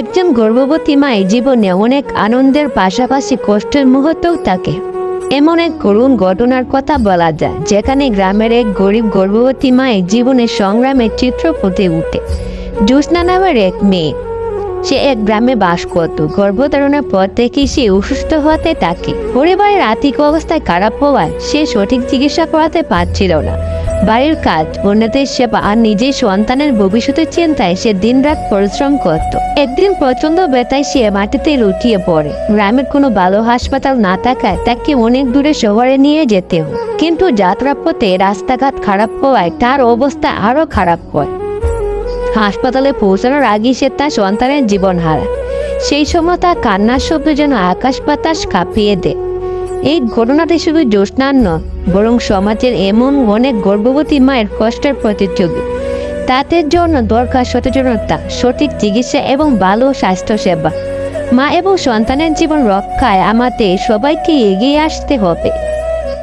একজন গর্ভবতী মায়ের জীবনে অনেক আনন্দের পাশাপাশি কষ্টের মুহূর্তও থাকে। এমন এক করুণ ঘটনার কথা বলা যায়, যেখানে গ্রামের এক গরিব গর্ভবতী মায়ের জীবনের সংগ্রামের চিত্র ফুটে উঠে। জ্যোৎস্না নামের এক মেয়ে, সে এক গ্রামে বাস করত। গর্ভধারণের পর থেকেই সে অসুস্থ হতে থাকে। পরিবারের আর্থিক অবস্থায় খারাপ হওয়ায় সে সঠিক চিকিৎসা করাতে পারছিল না। বাড়ির কাজ অন্যদের সেবা আর নিজের সন্তানের ভবিষ্যতের চিন্তায় সে দিনরাত পরিশ্রম করত। একদিন প্রচণ্ড ব্যথায় সে মাটিতে লুটিয়ে পড়ে। গ্রামের কোনো ভালো হাসপাতাল না থাকায় তাকে অনেক দূরে শহরে নিয়ে যেতে হয় কিন্তু যাত্রাপথে রাস্তাঘাট খারাপ হওয়ায় তার অবস্থা আরও খারাপ হয়। হাসপাতালে পৌঁছানোর আগেই সে তার সন্তানের জীবন হারা সেই সময় তার কান্নার শব্দ যেন আকাশ বাতাস কাঁপিয়ে দেয়। এই ঘটনাটি শুধু জ্যোৎস্নার নয়, বরং সমাজের এমন অনেক গর্ভবতী মায়ের কষ্টের প্রতিযোগী। তাদের জন্য দরকার সচেতনতা, সঠিক চিকিৎসা এবং ভালো স্বাস্থ্যসেবা। মা এবং সন্তানের জীবন রক্ষায় আমাদের সবাইকে এগিয়ে আসতে হবে।